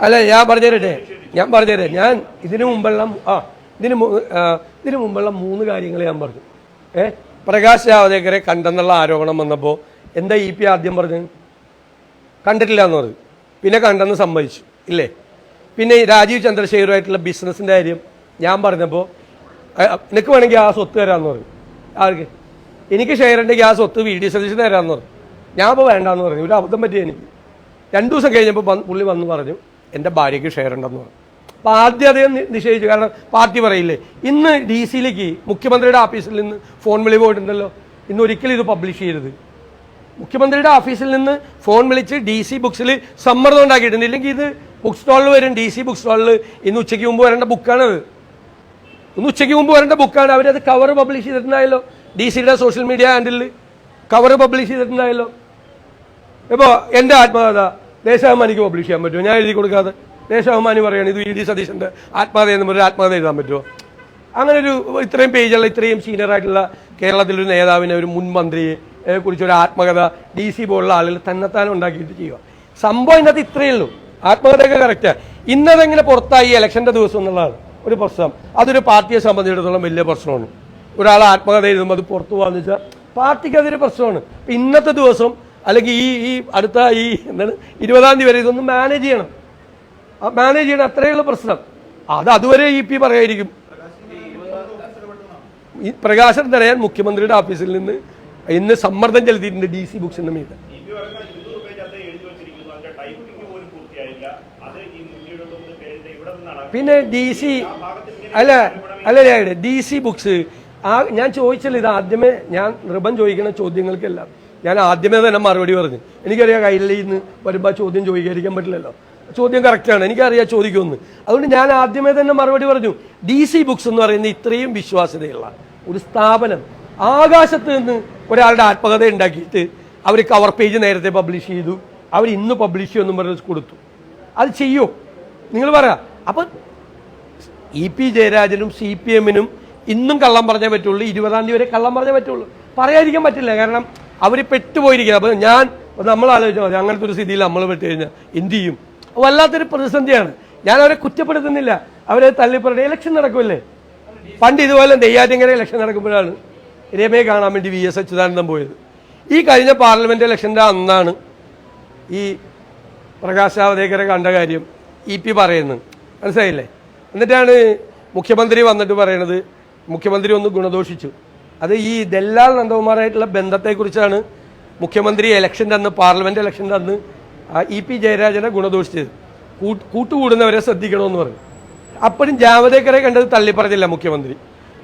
അല്ല ഞാൻ പറഞ്ഞുതരട്ടെ. ഞാൻ പറഞ്ഞുതരാം. ഞാൻ ഇതിനു മുമ്പുള്ള ആ ഇതിന് ഇതിനു മുമ്പുള്ള മൂന്ന് കാര്യങ്ങൾ ഞാൻ പറഞ്ഞു. ഏ? പ്രകാശ് ജാവദേക്കറെ കണ്ടെന്നുള്ള ആരോപണം വന്നപ്പോൾ എന്താ ഇ പി ആദ്യം പറഞ്ഞത് കണ്ടിട്ടില്ല എന്ന് പറഞ്ഞു. പിന്നെ കണ്ടെന്ന് സമ്മതിച്ചു. ഇല്ലേ? പിന്നെ രാജീവ് ചന്ദ്രശേഖരുമായിട്ടുള്ള ബിസിനസ്സിന്റെ കാര്യം ഞാൻ പറഞ്ഞപ്പോൾ നിനക്ക് വേണമെങ്കിൽ ആ സ്വത്ത് തരാമെന്ന് പറഞ്ഞു. ആർക്ക്? എനിക്ക് ഷെയർ ഉണ്ടെങ്കിൽ ആ സ്വത്ത് വി ഡി സതീശന് തരാമെന്ന് പറഞ്ഞു. ഞാൻ അപ്പോൾ വേണ്ടാന്ന് പറഞ്ഞു. ഒരു അബദ്ധം പറ്റിയ എനിക്ക്. രണ്ടു ദിവസം കഴിഞ്ഞപ്പോൾ പുള്ളി വന്ന് പറഞ്ഞു. എന്റെ ഭാര്യയ്ക്ക് ഷെയർ ഉണ്ടെന്ന് പറഞ്ഞു. അപ്പോൾ ആദ്യം അദ്ദേഹം നിഷേധിച്ചു. കാരണം പാർട്ടി പറയില്ലേ ഇന്ന് ഡി സിയിലേക്ക് മുഖ്യമന്ത്രിയുടെ ഓഫീസിൽ നിന്ന് ഫോൺ വിളി പോയിട്ടുണ്ടല്ലോ. ഇന്ന് ഒരിക്കലും ഇത് പബ്ലിഷ് ചെയ്യരുത്. മുഖ്യമന്ത്രിയുടെ ഓഫീസിൽ നിന്ന് ഫോൺ വിളിച്ച് ഡി സി ബുക്സിൽ സമ്മർദ്ദം ഉണ്ടാക്കിയിട്ടുണ്ട്. ഇല്ലെങ്കിൽ ഇത് ബുക്ക് സ്റ്റാളിൽ വരും. ഡി സി ബുക്ക് സ്റ്റാളിൽ ഇന്ന് ഉച്ചയ്ക്ക് മുമ്പ് വരേണ്ട ബുക്കാണത് ഇന്ന് ഉച്ചയ്ക്ക് മുമ്പ് വരേണ്ട ബുക്കാണ് അവരത് കവർ പബ്ലിഷ് ചെയ്തിട്ടുണ്ടായല്ലോ. ഡി സിയുടെ social media handle cover publish ചെയ്തിട്ടുണ്ടായല്ലോ. ഇപ്പോൾ എന്റെ ആത്മകഥ ദേശാഭിമാനിക്ക് പബ്ലിഷ് ചെയ്യാൻ പറ്റുമോ? ഞാൻ എഴുതി കൊടുക്കാതെ. ദേശാഭിമാനി പറയുകയാണ് ഇത് വി ഡി സതീശന്റെ ആത്മകഥ എന്ന് പറഞ്ഞൊരു ആത്മകഥ എഴുതാൻ പറ്റുമോ? അങ്ങനെ ഒരു ഇത്രയും പേജുള്ള ഇത്രയും സീനിയർ ആയിട്ടുള്ള കേരളത്തിലൊരു നേതാവിനെ ഒരു മുൻമന്ത്രിയെ ഏ, കുറിച്ചൊരു ആത്മകഥ ഡി സി പോലുള്ള ആളുകൾ തന്നെത്താനും ഉണ്ടാക്കിയിട്ട് ചെയ്യുക. സംഭവം ഇതിനകത്ത് ഇത്രയേ ഉള്ളൂ. ആത്മകഥയൊക്കെ കറക്റ്റാണ് ഇന്നതെങ്ങനെ പുറത്തായി ഇലക്ഷന്റെ ദിവസം എന്നുള്ളതാണ് ഒരു പ്രശ്നം. അതൊരു പാർട്ടിയെ സംബന്ധിച്ചിടത്തോളം വലിയ പ്രശ്നമാണ്. ഒരാൾ ആത്മകഥ എഴുതുമ്പോൾ അത് പുറത്തു പോകാന്ന് വെച്ചാൽ പാർട്ടിക്ക് അതൊരു പ്രശ്നമാണ്. ഇന്നത്തെ ദിവസം അല്ലെങ്കിൽ ഈ ഈ അടുത്ത ഈ എന്താണ് ഇരുപതാം തീയതി വരെ ഇതൊന്ന് മാനേജ് ചെയ്യണം. ആ മാനേജ് ചെയ്യണം അത്രയുള്ള പ്രശ്നം. അത് അതുവരെ ഇ പി പറയായിരിക്കും. ഈ പ്രകാശൻ തടയാൻ മുഖ്യമന്ത്രിയുടെ ഓഫീസിൽ നിന്ന് ഇന്ന് സമ്മർദ്ദം ചെലുത്തിയിട്ടുണ്ട് ഡി സി ബുക്സിന്റെ മീത്. പിന്നെ ഡി സി അല്ല അല്ല ഡി സി ബുക്സ് ആ ഞാൻ ചോദിച്ചല്ലോ ഇത് ആദ്യമേ ഞാൻ നിർബന്ധം ചോദിക്കുന്ന ചോദ്യങ്ങൾക്കെല്ലാം. ഞാൻ ആദ്യമേ തന്നെ മറുപടി പറഞ്ഞു. എനിക്കറിയാം കയ്യിൽ നിന്ന് വരുമ്പോൾ ചോദ്യം ചോദിക്കാതിരിക്കാൻ പറ്റില്ലല്ലോ. ചോദ്യം കറക്റ്റാണ് എനിക്കറിയാം ചോദിക്കുമെന്ന്. അതുകൊണ്ട് ഞാൻ ആദ്യമേ തന്നെ മറുപടി പറഞ്ഞു. ഡി സി ബുക്സ് എന്ന് പറയുന്ന ഇത്രയും വിശ്വാസ്യതയുള്ള ഒരു സ്ഥാപനം ആകാശത്ത് നിന്ന് ഒരാളുടെ ആത്മകഥ ഉണ്ടാക്കിയിട്ട് അവർ കവർ പേജ് നേരത്തെ പബ്ലിഷ് ചെയ്തു. അവർ ഇന്ന് പബ്ലിഷ് ചെയ്യുമെന്നും പറഞ്ഞ് കൊടുത്തു. അത് ചെയ്യോ. നിങ്ങൾ പറയാ അപ്പം ഇ പി ജയരാജനും സി പി എമ്മിനും ഇന്നും കള്ളം പറഞ്ഞേ പറ്റുള്ളൂ. ഇരുപതാം തീയതി വരെ കള്ളം പറഞ്ഞേ പറ്റുള്ളൂ. പറയാതിരിക്കാൻ പറ്റില്ല. കാരണം അവർ പെട്ടുപോയിരിക്കുക അപ്പം ഞാൻ നമ്മൾ ആലോചിച്ചാൽ മതി അങ്ങനത്തെ ഒരു സ്ഥിതിയിൽ നമ്മൾ പെട്ട് കഴിഞ്ഞാൽ എന്ത് ചെയ്യും? വല്ലാത്തൊരു പ്രതിസന്ധിയാണ്. ഞാൻ അവരെ കുറ്റപ്പെടുത്തുന്നില്ല. അവരെ തള്ളിപ്പറയുടെ ഇലക്ഷൻ നടക്കുമല്ലേ? പണ്ട് ഇതുപോലെ നെയ്യാറ്റിങ്കര ഇലക്ഷൻ നടക്കുമ്പോഴാണ് രമയെ കാണാൻ വേണ്ടി വി എസ് അച്യുതാനന്ദൻ പോയത്. ഈ കഴിഞ്ഞ പാർലമെന്റ് ഇലക്ഷന്റെ അന്നാണ് ഈ പ്രകാശ് ജാവദേക്കറെ കണ്ട കാര്യം ഇ പി പറയുന്നത്. മനസ്സിലായില്ലേ? എന്നിട്ടാണ് മുഖ്യമന്ത്രി വന്നിട്ട് പറയണത്. മുഖ്യമന്ത്രി ഒന്ന് ഗുണദോഷിച്ചു. അത് ഈ ദല്ലാൽ നന്ദകുമാറായിട്ടുള്ള ബന്ധത്തെക്കുറിച്ചാണ് മുഖ്യമന്ത്രി ഇലക്ഷന്റെ അന്ന് പാർലമെന്റ് ഇലക്ഷന്റെ അന്ന് ഇ പി ജയരാജനെ ഗുണദോഷിച്ചത്. കൂട്ട് കൂട്ടുകൂടുന്നവരെ ശ്രദ്ധിക്കണമെന്ന് പറഞ്ഞു. അപ്പോഴും ജാവദേക്കറെ കണ്ടത് തള്ളിപ്പറഞ്ഞില്ല മുഖ്യമന്ത്രി.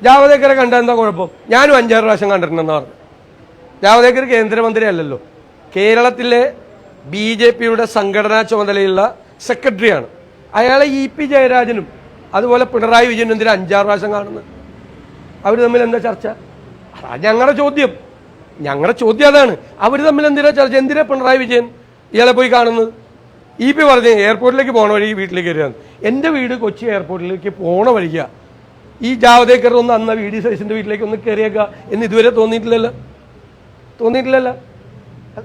ജാവദേക്കറെ കണ്ട എന്താ കുഴപ്പം? ഞാനും അഞ്ചാറ് പ്രാവശ്യം കണ്ടിട്ടുണ്ടെന്ന് പറഞ്ഞു ജാവദേക്കർ കേന്ദ്രമന്ത്രി അല്ലല്ലോ കേരളത്തിലെ ബി ജെ പിയുടെ സംഘടനാ ചുമതലയുള്ള സെക്രട്ടറിയാണ്. അയാളെ ഇ പി ജയരാജനും അതുപോലെ പിണറായി വിജയനും എന്തിനാ അഞ്ചാറ് പ്രാവശ്യം കാണുന്നത്? അവർ തമ്മിൽ എന്താ ചർച്ച? അതാ ഞങ്ങളുടെ ചോദ്യം. ഞങ്ങളുടെ ചോദ്യം അതാണ്. അവർ തമ്മിൽ എന്തിനാ ചർച്ച? എന്തിനാ പിണറായി വിജയൻ ഇയാളെ പോയി കാണുന്നത്? ഇ പി പറഞ്ഞു എയർപോർട്ടിലേക്ക് പോണ വഴി വീട്ടിലേക്ക് വരികയാണ്. എന്റെ വീട് കൊച്ചി എയർപോർട്ടിലേക്ക് പോണ വഴിക ഈ ജാവദേക്കർ ഒന്ന് അന്ന് വി ഡി സതീശന്റെ വീട്ടിലേക്ക് ഒന്ന് കയറിയേക്കുക എന്ന് ഇതുവരെ തോന്നിയിട്ടില്ലല്ലോ? തോന്നിയിട്ടില്ലല്ലോ?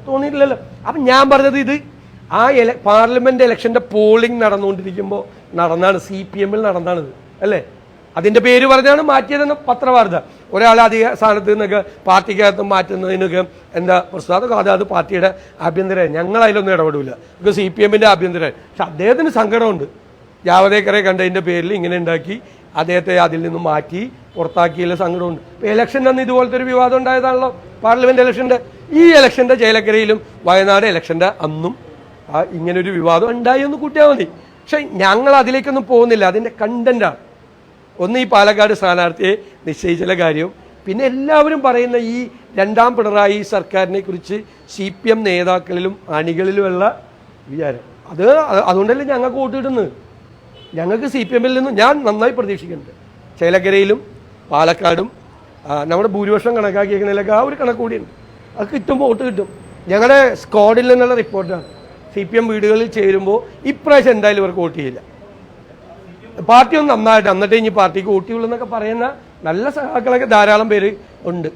തോന്നിയിട്ടില്ലല്ലോ. അപ്പം ഞാൻ പറഞ്ഞത് ഇത് ആ എല പാർലമെന്റ് ഇലക്ഷന്റെ പോളിംഗ് നടന്നുകൊണ്ടിരിക്കുമ്പോൾ നടന്നാണ് സി പി എമ്മിൽ നടന്നാണിത് അല്ലേ? അതിന്റെ പേര് പറഞ്ഞാണ് മാറ്റിയതെന്ന് പത്രവാർത്ത. ഒരാൾ അധിക സ്ഥാനത്ത് നിന്നൊക്കെ പാർട്ടിക്കകത്ത് മാറ്റുന്നതിനൊക്കെ എന്താ പ്രസാദം അത് അത് പാർട്ടിയുടെ ആഭ്യന്തര ഞങ്ങൾ അതിലൊന്നും ഇടപെടില്ല ഇത് സി പി എമ്മിന്റെ ആഭ്യന്തര പക്ഷെ അദ്ദേഹത്തിന് സങ്കടമുണ്ട്. ജാവദേക്കറെ കണ്ടതിന്റെ പേരിൽ ഇങ്ങനെ ഉണ്ടാക്കി അദ്ദേഹത്തെ അതിൽ നിന്ന് മാറ്റി പുറത്താക്കിയതിൽ സങ്കടമുണ്ട്. ഇപ്പൊ ഇലക്ഷൻ അന്ന് ഇതുപോലത്തെ ഒരു വിവാദം ഉണ്ടായതാണല്ലോ പാർലമെന്റ് ഇലക്ഷന്റെ ഈ ഇലക്ഷന്റെ ചേലക്കരയിലും വയനാട് ഇലക്ഷന്റെ അന്നും ഇങ്ങനൊരു വിവാദം ഉണ്ടായി എന്ന് കൂട്ടിയാൽ മതി. പക്ഷേ ഞങ്ങൾ അതിലേക്കൊന്നും പോകുന്നില്ല. അതിന്റെ കണ്ടന്റാണ് ഒന്ന് ഈ പാലക്കാട് സ്ഥാനാർത്ഥിയെ നിശ്ചയിച്ചുള്ള കാര്യവും പിന്നെ എല്ലാവരും പറയുന്ന ഈ രണ്ടാം പിണറായി സർക്കാരിനെ കുറിച്ച് സി പി എം നേതാക്കളിലും അണികളിലുമുള്ള വിചാരം. അത് അതുകൊണ്ടല്ലേ ഞങ്ങൾക്ക് വോട്ട് കിട്ടുന്നത്? ഞങ്ങൾക്ക് സി പി എമ്മിൽ നിന്നും ഞാൻ നന്നായി പ്രതീക്ഷിക്കുന്നുണ്ട്. ചേലക്കരയിലും പാലക്കാടും നമ്മുടെ ഭൂരിപക്ഷം കണക്കാക്കിയേക്കുന്നതിലൊക്കെ ആ ഒരു കണക്ക് കൂടിയുണ്ട്. അത് കിട്ടും വോട്ട് കിട്ടും. ഞങ്ങളുടെ സ്ക്വാഡിൽ നിന്നുള്ള റിപ്പോർട്ടാണ്. സി പി എം വീടുകളിൽ ചേരുമ്പോൾ ഇപ്രാവശ്യം എന്തായാലും ഇവർക്ക് വോട്ട് ചെയ്യില്ല. പാർട്ടി ഒന്ന് നന്നായിട്ട് എന്നിട്ട് ഇനി പാർട്ടിക്ക് ഊട്ടിയുള്ളൂ എന്നൊക്കെ പറയുന്ന നല്ല സഹാക്കളൊക്കെ ധാരാളം പേര് ഉണ്ട്.